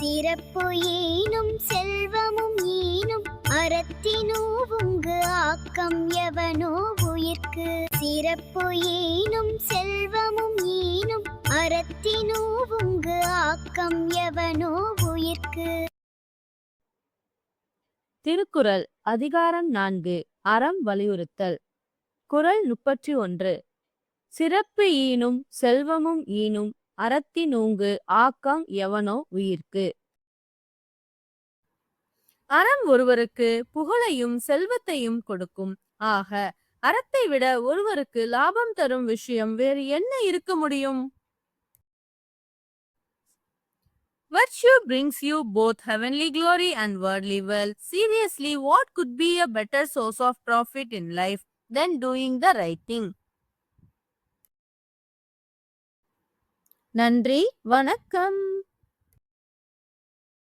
சிறப்பு ஏனும் செல்வமும் ஈனும் அறத்தினூவுங்கு ஆக்கம் எவனோ உயிர்க்கு. சிறப்பு ஏனும் செல்வமும் ஈனும் அறத்தினூவுங்கு ஆக்கம் எவனோ உயிர்க்கு. திருக்குறள் அதிகாரம் நான்கு அறம் வலியுறுத்தல். குறள் முப்பத்தி ஒன்று. சிறப்பு ஈனும் செல்வமும் ஈனும் அறத்தினூங்கு ஆக்கம் எவனோ உயிர்க்கு அறம் ஒருவருக்கு புகழையும் செல்வத்தையும் கொடுக்கும் ஆக அறத்தை விட ஒருவருக்கு லாபம் தரும் விஷயம் வேறு என்ன இருக்க முடியும் Virtue brings you both heavenly glory and worldly wealth. Seriously, what could be a better source of profit in life than doing the right thing? நன்றி வணக்கம்.